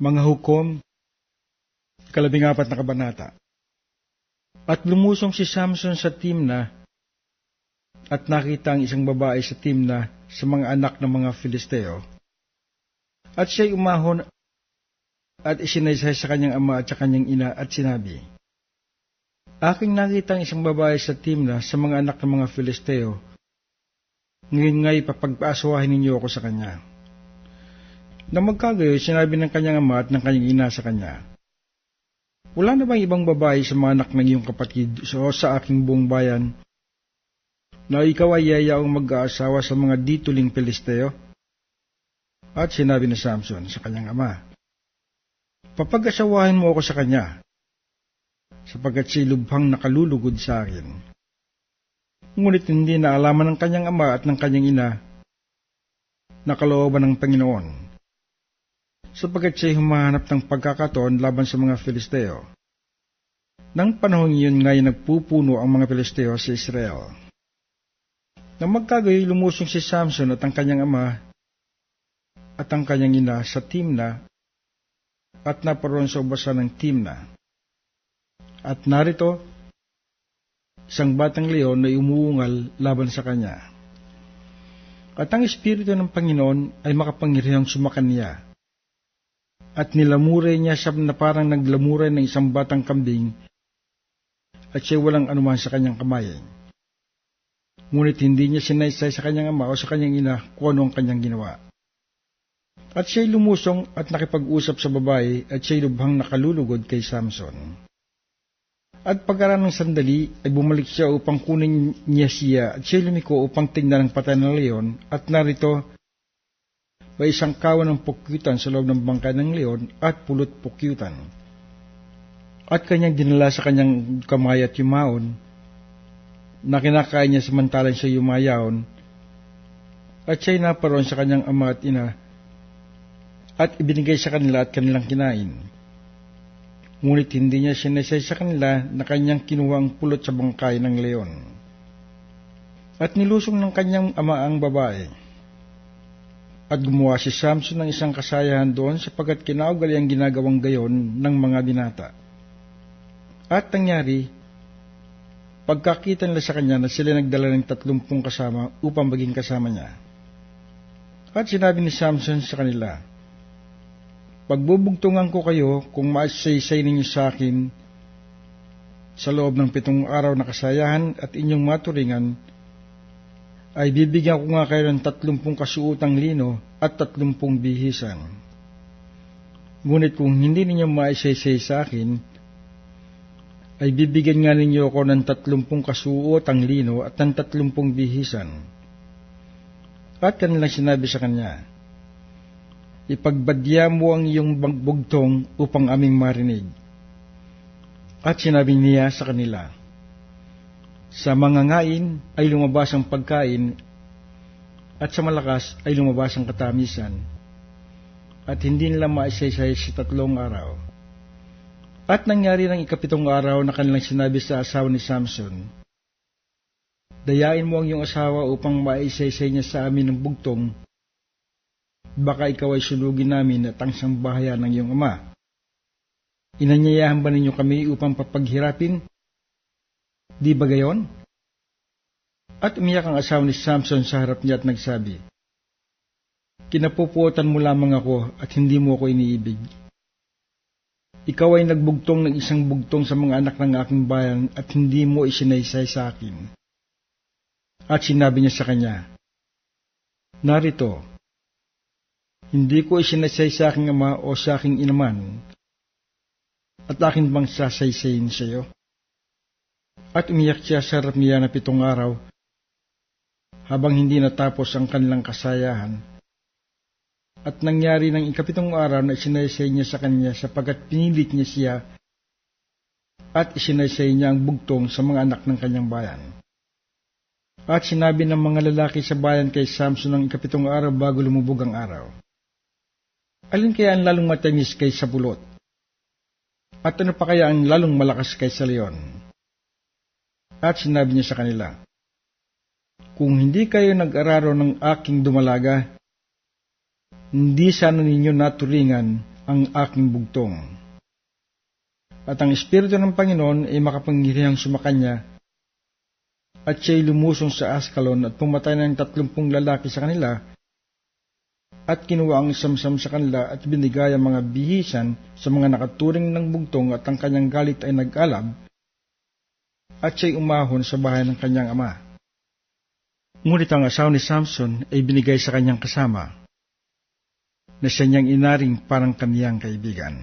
Mga hukom, kalabing apat na kabanata. At lumusong si Samson sa Timna at nakita ang isang babae sa Timna sa mga anak ng mga Filisteo. At siya'y umahon at isinaysay sa kanyang ama at sa kanyang ina at sinabi, Aking nakita ang isang babae sa Timna sa mga anak ng mga Filisteo. Ngayon nga'y papagpaaswahin ninyo ako sa kanya. Na magkagayo, sinabi ng kanyang ama at ng kanyang ina sa kanya, Wala na bang ibang babae sa mga anak ng iyong kapatid o sa aking buong bayan na ikaw ay yayaong mag-aasawa sa mga dituling Pilisteo? At sinabi ni Samson sa kanyang ama, Papag-asawahin mo ako sa kanya, sapagkat si lubhang nakalulugod sa akin. Ngunit hindi na alaman ng kanyang ama at ng kanyang ina na kalooban ng Panginoon, sapagkat siya humahanap ng pagkakataon laban sa mga Filisteo. Nang panahon iyon ngay nagpupuno ang mga Filisteo sa Israel. Nang magkagayoy lumusong si Samson at ang kanyang ama at ang kanyang ina sa Timna at naparoon sa ubasan ng Timna. At narito, isang batang leon na umuungal laban sa kanya. At ang Espiritu ng Panginoon ay makapangyarihang sumakan niya. At nilamuray niya siya na parang naglamuray ng isang batang kambing at siya walang anuman sa kanyang kamay. Ngunit hindi niya sinaysay sa kanyang ama o sa kanyang ina kung ano ang kanyang ginawa. At siya'y lumusong at nakipag-usap sa babae at siya'y lubhang nakalulugod kay Samson. At pagkaraan ng sandali ay bumalik siya upang kunin niya siya at siya'y lumiko upang tingnan ang patay ng leon at narito may isang kawan ng pukyutan sa loob ng bangkay ng leon at pulot pukyutan. At kanyang dinala sa kanyang kamay at yumaon na kinakain niya samantalang siya yumayaon at siya'y naparoon sa kanyang ama at ina at ibinigay sa kanila at kanilang kinain. Ngunit hindi niya sinasay sa kanila na kanyang kinuha ang pulot sa bangkay ng leon. At nilusong ng kanyang ama ang babae. At gumawa si Samson ng isang kasayahan doon sapagkat kinaugali ang ginagawang gayon ng mga binata. At nangyari, pagkakita nila sa kanya na sila nagdala ng tatlumpung kasama upang maging kasama niya. At sinabi ni Samson sa kanila, Pagbubugtungan ko kayo kung maisaysay ninyo sa akin sa loob ng pitong araw na kasayahan at inyong maturingan, ay bibigyan ko nga kayo ng tatlumpung kasuutang lino at tatlumpung bihisan. Ngunit kung hindi ninyo maisaysay sa akin, ay bibigyan nga ninyo ako ng tatlumpung kasuotang lino at ng tatlumpung bihisan. At kanilang sinabi sa kanya, ipagbadya mo ang iyong bugtong upang aming marinig. At sinabi niya sa kanila, Sa mga ngain ay lumabas ang pagkain, at sa malakas ay lumabas ang katamisan, at hindi nila maisaysay sa tatlong araw. At nangyari ng ikapitong araw na kanilang sinabi sa asawa ni Samson, Dayain mo ang iyong asawa upang maisaysay niya sa amin ng bugtong baka ikaw ay sunugin namin at ang sambahayan ng iyong ama. Inanyayahan ba ninyo kami upang papaghirapin? Di ba gayon? At umiyak ang asawa ni Samson sa harap niya at nagsabi, Kinapupuotan mo lamang ako at hindi mo ako iniibig. Ikaw ay nagbugtong ng isang bugtong sa mga anak ng aking bayan at hindi mo isinaysay sa akin. At sinabi niya sa kanya, Narito, hindi ko isinasay sa aking ama o sa aking inaman, at akin bang sasaysayin sa iyo? At umiyak siya sa harap niya na pitong araw, habang hindi natapos ang kanilang kasayahan. At nangyari ng ikapitong araw na isinaysay niya sa kanya sapagkat pinilit niya siya at isinaysay niya ang bugtong sa mga anak ng kanyang bayan. At sinabi ng mga lalaki sa bayan kay Samson ng ikapitong araw bago lumubog ang araw. Alin kaya ang lalong matamis kay sa bulot? At ano pa kaya ang lalong malakas kay sa leon? At sinabi niya sa kanila, Kung hindi kayo nag-araro ng aking dumalaga, hindi sana ninyo naturingan ang aking bugtong. At ang Espiritu ng Panginoon ay makapangyarihang sumakanya at siya'y lumusong sa Askalon at pumatay ng tatlumpung lalaki sa kanila at kinuha ang samsam sa kanila at binigay ang mga bihisan sa mga nakaturing ng bugtong at ang kanyang galit ay nag-alab at siya'y umahon sa bahay ng kanyang ama. Ngunit ang asawa ni Samson ay binigay sa kanyang kasama na siya niyang inaring parang kaniyang kaibigan.